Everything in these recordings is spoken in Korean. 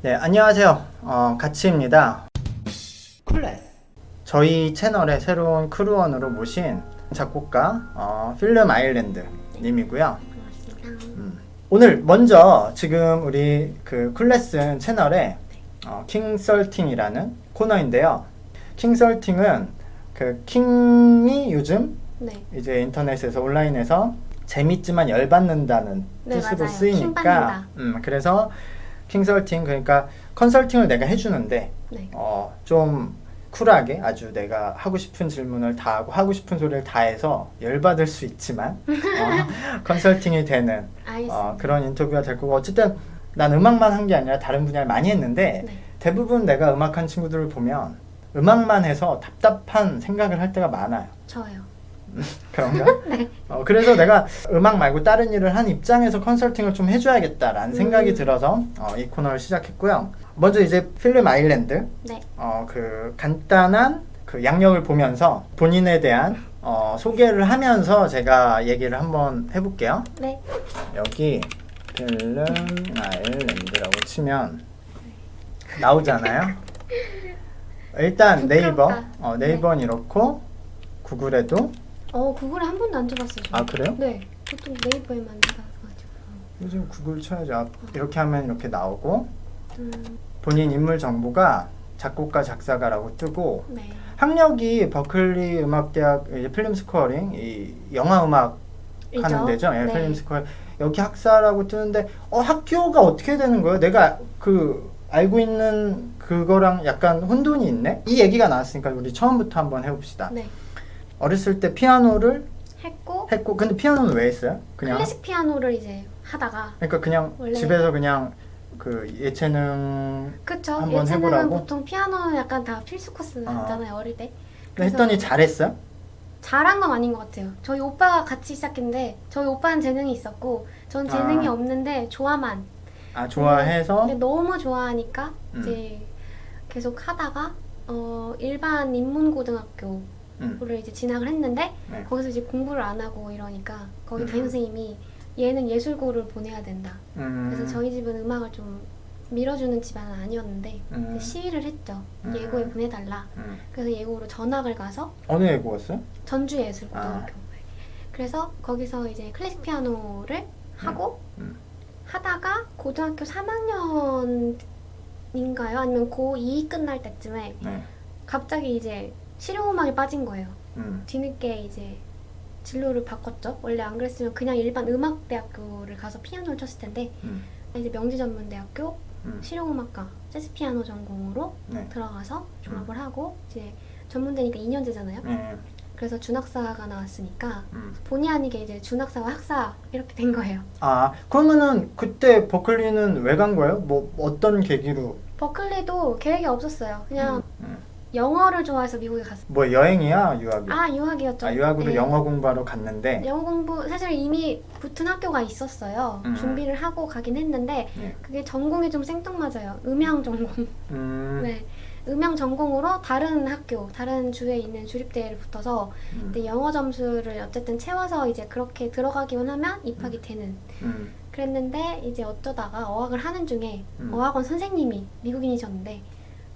네, 안녕하세요. 어, 가치입니다. 쿨레스. 저희 채널의 새로운 크루원으로 모신 작곡가 어, 필름 아일랜드 님이고요. 음. 오늘 먼저 지금 우리 그 쿨레슨 채널에 어, 킹설팅이라는 코너인데요. 킹설팅은 그 킹이 요즘 네. 이제 인터넷에서 온라인에서 재밌지만 열받는다는 네, 뜻으로 맞아요. 쓰이니까 킹받는다. 음, 그래서 킹설팅 그러니까 컨설팅을 내가 해주는데 네. 어, 좀 쿨하게 아주 내가 하고 싶은 질문을 다 하고 하고 싶은 소리를 다 해서 열받을 수 있지만 어, 컨설팅이 되는. 어, 그런 인터뷰가 될 거고 어쨌든 난 음악만 한 게 아니라 다른 분야를 많이 했는데 네. 대부분 내가 음악한 친구들을 보면 음악만 해서 답답한 생각을 할 때가 많아요. 저요. 그런가? 네. 어, 그래서 내가 음악 말고 다른 일을 한 입장에서 컨설팅을 좀 해줘야겠다라는 생각이 음. 들어서 어, 이 코너를 시작했고요. 먼저 이제 필름 아일랜드 네. 어, 그 간단한 그 양력을 보면서 본인에 대한 어, 소개를 하면서 제가 얘기를 한번 해볼게요. 네. 여기 필름 아일랜드라고 치면 나오잖아요. 일단 네이버 부끄럽다. 어, 네이버는 이렇고 구글에도 어 구글에 한 번도 안 쳐봤어요. 저. 아 그래요? 네. 보통 네이버에만 쳐가지고. 요즘 구글 쳐야죠. 아, 이렇게 하면 이렇게 나오고 음. 본인 인물 정보가 작곡가 작사가라고 뜨고 네. 학력이 버클리 음악대학 이제 필름 스코어링 이 영화 음악 하는? 데죠. 예, 네. 필름 스코어 여기 학사라고 뜨는데 어 학교가 어떻게 되는 거예요? 내가 그 알고 있는 그거랑 약간 혼돈이 있네. 이 얘기가 나왔으니까 우리 처음부터 한번 해봅시다. 네. 어렸을 때 피아노를 했고 했고 근데 피아노는 왜 했어요? 그냥 클래식 피아노를 이제 하다가 그러니까 그냥 원래- 집에서 그냥 그 예체능 그쵸 한번 예체능은 해보라고? 보통 피아노는 약간 다 필수 코스잖아요 어릴 때 그래서 했더니 잘했어요? 잘한 건 아닌 것 같아요 저희 오빠가 같이 시작했는데 저희 오빠는 재능이 있었고 전 재능이 아. 없는데 좋아만 아 좋아해서 근데 너무 좋아하니까 음. 이제 계속 하다가 어 일반 인문고등학교 를 음. 이제 진학을 했는데 네. 거기서 이제 공부를 안 하고 이러니까 거기 음. 담임 선생님이 얘는 예술고를 보내야 된다. 음. 그래서 저희 집은 음악을 좀 밀어주는 집안은 아니었는데 음. 시위를 했죠. 음. 예고에 보내달라. 음. 그래서 예고로 전학을 가서 어느 예고였어요? 전주 예술고등학교. 아. 그래서 거기서 이제 클래식 피아노를 하고 음. 하다가 고등학교 3학년인가요? 아니면 고2 끝날 때쯤에 네. 갑자기 이제 실용음악에 빠진 거예요. 음. 뒤늦게 이제 진로를 바꿨죠. 원래 안 그랬으면 그냥 일반 음악대학교를 가서 피아노를 쳤을 텐데 음. 이제 명지전문대학교 음. 실용음악과 재즈 피아노 전공으로 네. 들어가서 졸업을 하고 이제 전문대니까 2년제잖아요. 네. 그래서 준학사가 나왔으니까 음. 본의 아니게 이제 준학사와 학사 이렇게 된 거예요. 아 그러면은 그때 버클리는 왜 간 거예요? 뭐 어떤 계기로? 버클리도 계획이 없었어요. 그냥 음. 영어를 좋아해서 미국에 갔어요. 뭐 여행이야 유학이? 아 유학이었죠. 아, 유학으로 네. 영어 공부하러 갔는데. 영어 공부 사실 이미 붙은 학교가 있었어요. 음. 준비를 하고 가긴 했는데 네. 그게 전공이 좀 생뚱맞아요. 음향 전공. 음. 네. 음향 전공으로 다른 학교, 다른 주에 있는 주립대를 붙어서 음. 근데 영어 점수를 어쨌든 채워서 이제 그렇게 들어가기만 하면 입학이 되는. 음. 그랬는데 이제 어쩌다가 어학을 하는 중에 음. 어학원 선생님이 미국인이셨는데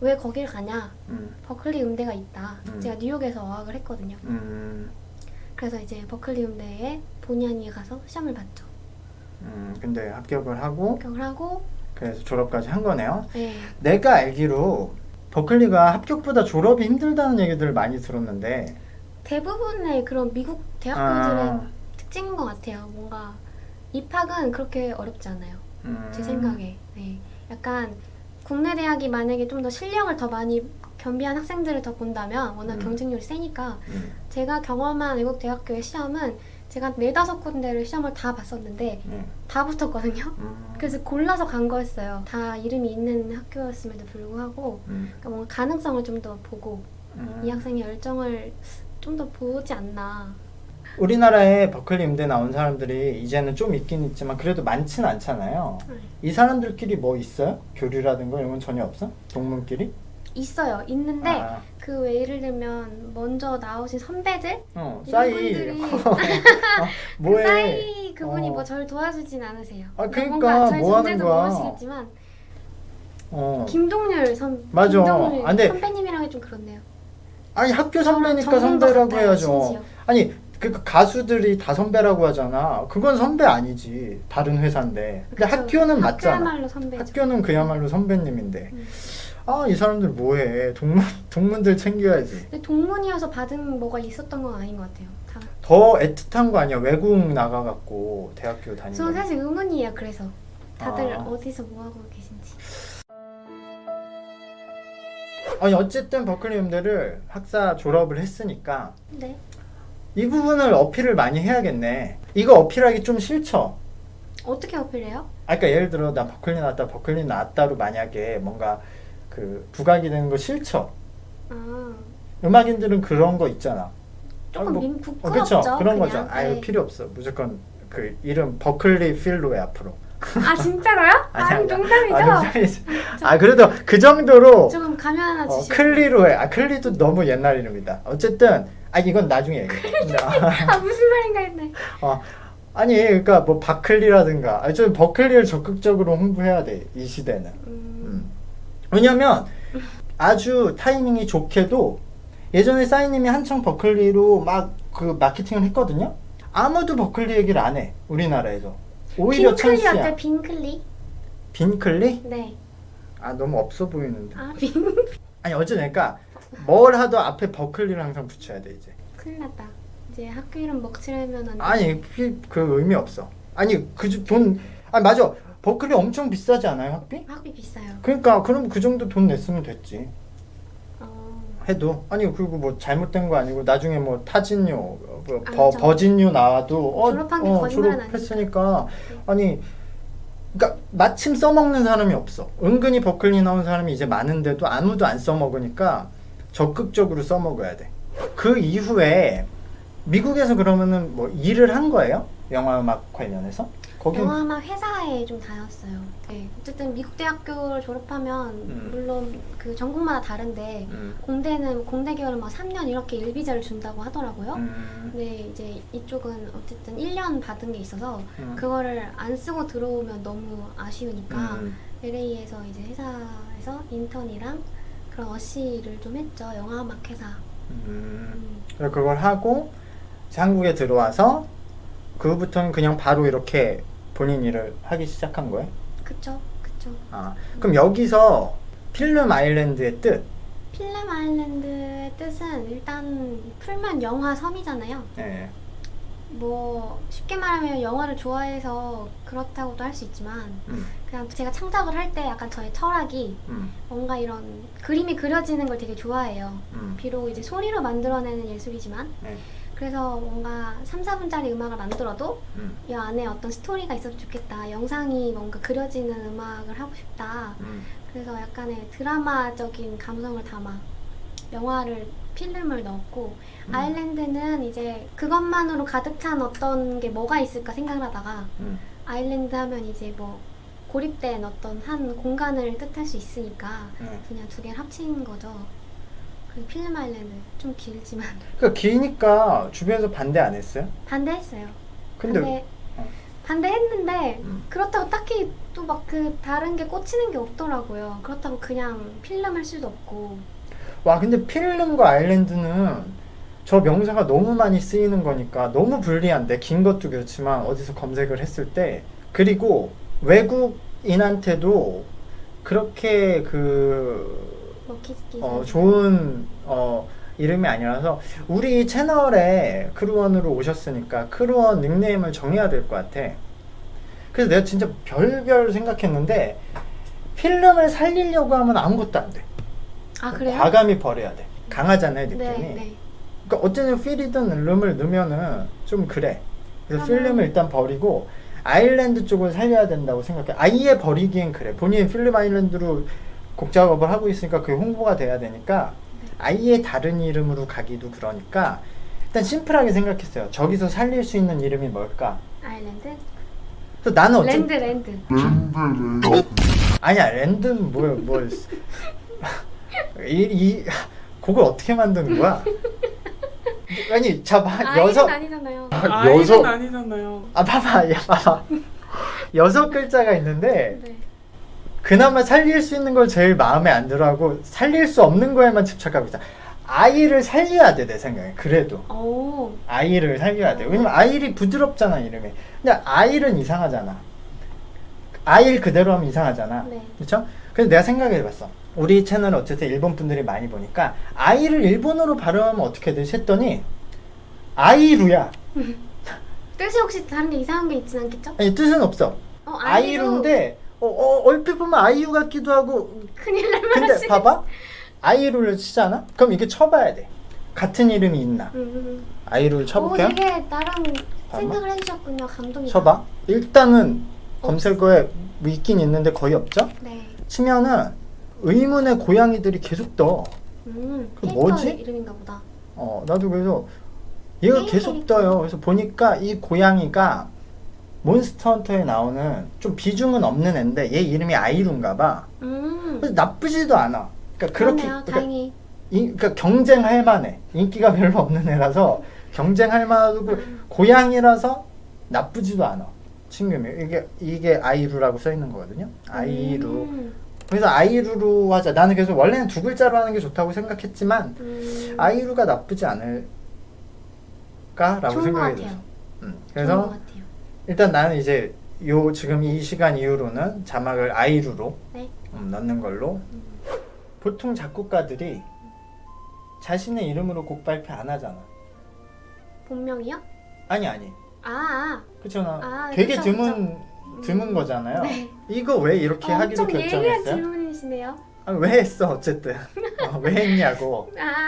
왜 거길 가냐? 음. 버클리 음대가 있다. 음. 제가 뉴욕에서 어학을 했거든요. 음. 그래서 이제 버클리 음대에 본의 아니게 가서 시험을 봤죠. 음. 근데 합격을 하고 합격을 하고 그래서 졸업까지 한 거네요. 네. 내가 알기로 버클리가 합격보다 졸업이 힘들다는 얘기들을 많이 들었는데 대부분의 그런 미국 대학교들의 아. 특징인 것 같아요. 뭔가 입학은 그렇게 어렵지 않아요. 음. 제 생각에. 네. 약간 국내 대학이 만약에 좀 더 실력을 더 많이 겸비한 학생들을 더 본다면 워낙 음. 경쟁률이 세니까 음. 제가 경험한 외국 대학교의 시험은 제가 네다섯 군데를 시험을 다 봤었는데 네. 다 붙었거든요. 음. 그래서 골라서 간 거였어요. 다 이름이 있는 학교였음에도 불구하고 음. 그러니까 뭔가 가능성을 좀 더 보고 음. 이 학생의 열정을 좀 더 보지 않나. 우리나라에 버클리 임대 나온 사람들이 이제는 좀 있긴 있지만 그래도 많진 않잖아요. 네. 이 사람들끼리 뭐 있어요? 교류라든가 이런 건 전혀 없어? 동문끼리? 있어요. 있는데 아, 그 왜 예를 들면 먼저 나오신 선배들 어, 이런 싸이. 분들이 어, 그 뭐해? 사이 그분이 어. 뭐 저를 도와주진 않으세요. 아, 그러니까 뭔가 뭐 하는 존재도 거야? 모르시겠지만 어. 김동률 선 맞아. 김동률 아, 근데- 선배님이랑이 좀 그렇네요. 아니 학교 선배니까 저랑 선배라고 해야죠. 심지어. 아니 그 가수들이 다 선배라고 하잖아. 그건 선배 아니지. 다른 회사인데. 근데 그쵸. 학교는 맞잖아. 학교야말로 선배죠. 학교는 그야말로 선배님인데. 음. 아 이 사람들 뭐해? 동문 동문들 챙겨야지. 근데 동문이어서 받은 뭐가 있었던 건 아닌 것 같아요. 다. 더 애틋한 거 아니야? 외국 나가갖고 대학교 다니는 저는 거. 사실 의문이에요. 그래서 다들 아. 어디서 뭐 하고 계신지. 아니 어쨌든 버클리 음대를 학사 졸업을 했으니까 네. 이 부분을 어필을 많이 해야겠네. 이거 어필하기 좀 싫죠. 어떻게 어필해요? 아, 그러니까 예를 들어 나 버클리 나왔다, 버클리 나왔다로 만약에 뭔가 그 부각이 되는 거 싫죠. 아 음악인들은 그런 거 있잖아. 조금 아, 뭐- 민 어, 부끄럽죠. 그쵸? 그런. 거죠. 아유 네. 필요 없어. 무조건 그 이름 버클리 필로에 앞으로. 아 진짜로요? 아니야, 아니 아니야. 농담이죠. 아, 농담이지. 아 그래도 그 정도로 조금 가면 하나 어, 주시면. 클리로 해. 아 클리도 너무 옛날 이름이다. 어쨌든 아 이건 나중에 얘기해. 아, 아 무슨 말인가 했네. 어, 아니 그러니까 뭐 바클리라든가 아, 좀 버클리를 적극적으로 홍보해야 돼 이 시대는. 음, 음. 왜냐면 아주 타이밍이 좋게도 예전에 사인님이 한창 버클리로 막 그 마케팅을 했거든요. 아무도 버클리 얘기를 안 해. 우리나라에서. 오히려 빈클리 찬스야. 어때? 빈클리? 빈클리? 네. 아 너무 없어 보이는데. 아 빈. 아니 어쨌든 그러니까 뭘 하도 앞에 버클리를 항상 붙여야 돼 이제. 큰일 났다. 이제 학교 이름 먹칠하면 안 돼. 아니 피- 그 의미 없어. 아니 그돈 아니 맞아. 버클리 엄청 비싸지 않아요 학비? 학비 비싸요. 그러니까 그럼 그 정도 돈 냈으면 됐지. 어, 해도 아니 그리고 뭐 잘못된 거 아니고 나중에 뭐 타진료 버, 아니죠. 버진료 나와도 어, 졸업한 게 어 거짓말은 졸업했으니까. 네. 아니 그러니까 마침 써먹는 사람이 없어. 은근히 버클리 나온 사람이 이제 많은데도 아무도 안 써먹으니까 적극적으로 써먹어야 돼 그 이후에 미국에서 그러면은 뭐 일을 한 거예요? 영화 음악 관련해서 거기 영화음악 회사에 좀 다녔어요. 네. 어쨌든 미국 대학교를 졸업하면 음. 물론 그 전공마다 다른데 음, 공대는 공대 계열은 막 3년 이렇게 일비자를 준다고 하더라고요. 음, 근데 이제 이쪽은 어쨌든 1년 받은 게 있어서 음, 그거를 안 쓰고 들어오면 너무 아쉬우니까 음, LA에서 이제 회사에서 인턴이랑 그런 어시를 좀 했죠. 영화음악 회사. 음. 음. 그래서 그걸 하고 이제 한국에 들어와서 그 후부터는 그냥 바로 이렇게 본인 일을 하기 시작한 거예요? 그쵸, 그쵸. 아, 그럼 여기서 필름 아일랜드의 뜻, 필름 아일랜드의 뜻은 일단 풀면 영화 섬이잖아요. 예, 뭐 쉽게 말하면 영화를 좋아해서 그렇다고도 할 수 있지만 음, 그냥 제가 창작을 할 때 약간 저의 철학이 음, 뭔가 이런 그림이 그려지는 걸 되게 좋아해요. 음, 비록 이제 소리로 만들어내는 예술이지만 예, 그래서 뭔가 3, 4분짜리 음악을 만들어도 음, 이 안에 어떤 스토리가 있어도 좋겠다. 영상이 뭔가 그려지는 음악을 하고 싶다. 음, 그래서 약간의 드라마적인 감성을 담아 영화를 필름을 넣었고 음. 아일랜드는 이제 그것만으로 가득 찬 어떤 게 뭐가 있을까 생각을 하다가 음. 아일랜드 하면 이제 뭐 고립된 어떤 한 공간을 뜻할 수 있으니까 예. 그냥 두 개를 합친 거죠. 그 필름 아일랜드 좀 길지만 그러니까 기니까 주변에서 반대 안 했어요? 반대했어요. 근데 반대 어. 반대했는데 음. 그렇다고 딱히 또 막 그 다른 게 꽂히는 게 없더라고요. 그렇다고 그냥 필름 할 수도 없고 와 근데 필름과 아일랜드는 저 명사가 너무 많이 쓰이는 거니까 너무 불리한데 긴 것도 그렇지만 어디서 검색을 했을 때 그리고 외국인한테도 그렇게 그 먹히기 어, 좋은 어, 이름이 아니라서 우리 채널에 크루원으로 오셨으니까 크루원 닉네임을 정해야 될 것 같아. 그래서 내가 진짜 별별 생각했는데 필름을 살리려고 하면 아무것도 안 돼. 아 그래요? 과감히 버려야 돼. 강하잖아요 느낌이. 네, 네. 그러니까 어쨌든 필이든 름을 넣으면은 좀 그래. 그래서 필름을 일단 버리고 아일랜드 쪽을 살려야 된다고 생각해. 아예 버리기엔 그래. 본인 필름 아일랜드로 곡 작업을 하고 있으니까 그게 홍보가 돼야 되니까 아예 다른 이름으로 가기도 그러니까 일단 심플하게 생각했어요. 저기서 살릴 수 있는 이름이 뭘까? 아일랜드 그래서 나는 어쨌든 랜드 랜드 아니야 랜드는 뭐야 뭐 이, 이 곡을 어떻게 만드는 거야? 아니 자봐 여섯 아니잖아요. 아이는 여섯 아니잖아요. 아 봐봐 야 봐봐 여섯 글자가 있는데 네. 그나마 살릴 수 있는 걸 제일 마음에 안 들어하고 살릴 수 없는 거에만 집착하고 있다. 아이를 살려야 돼 내 생각에 그래도 오. 아이를 살려야 돼. 왜냐면 아이를 부드럽잖아 이름이. 근데 아이는 이상하잖아. 아이를 그대로 하면 이상하잖아. 네. 그렇죠? 그래서 내가 생각해봤어. 우리 채널은 어쨌든 일본 분들이 많이 보니까 아이를 일본어로 발음하면 어떻게 되지 했더니 아이루야. 뜻이 혹시 다른 게 이상한 게 있진 않겠죠? 아니 뜻은 없어. 어, 아이루. 아이루인데 어, 어, 얼핏 보면 아이유 같기도 하고 큰일 날 근데 만하시. 봐봐 아이루를 치잖아? 그럼 이게 쳐봐야 돼. 같은 이름이 있나? 음. 아이루를 오, 쳐볼게요. 되게 나랑. 생각을 해주셨군요. 감동이다. 쳐봐. 일단은 검색어에 뭐 있긴 있는데 거의 없죠? 네. 치면은 의문의 고양이들이 계속 떠. 음. 그 캐릭터 뭐지? 이름인가 보다. 어, 나도 그래서 얘가 계속. 떠요. 그래서 보니까 이 고양이가 몬스터 헌터에 나오는 좀 비중은 없는 애인데 얘 이름이 아이루인가 봐. 음. 그래서 나쁘지도 않아. 그러니까 그렇게 그러네요. 그러니까, 다행히. 이- 그러니까 경쟁할 만해. 인기가 별로 없는 애라서 경쟁할 만하고 음. 고양이라서 나쁘지도 않아. 친구미 이게 이게 아이루라고 써 있는 거거든요. 아이루. 음. 그래서 아이루로 하자. 나는 그래서 원래는 두 글자로 하는 게 좋다고 생각했지만 음. 아이루가 나쁘지 않을까라고 좋은 것 생각이 같아요. 들었어. 음, 좋은 것 그래서 같아요. 일단 나는 이제 요 지금 이 시간 이후로는 자막을 아이루로 네. 음, 넣는 걸로. 음. 보통 작곡가들이 자신의 이름으로 곡 발표 안 하잖아. 본명이요? 아니 아니. 아. 그렇잖아. 아, 되게 그쵸, 드문 그쵸. 드문 음. 거잖아요. 네. 이거 왜 이렇게 어, 하기로 엄청 예리한 결정했어요? 질문이시네요. 아, 왜 했어 어쨌든 어, 왜 했냐고. 아.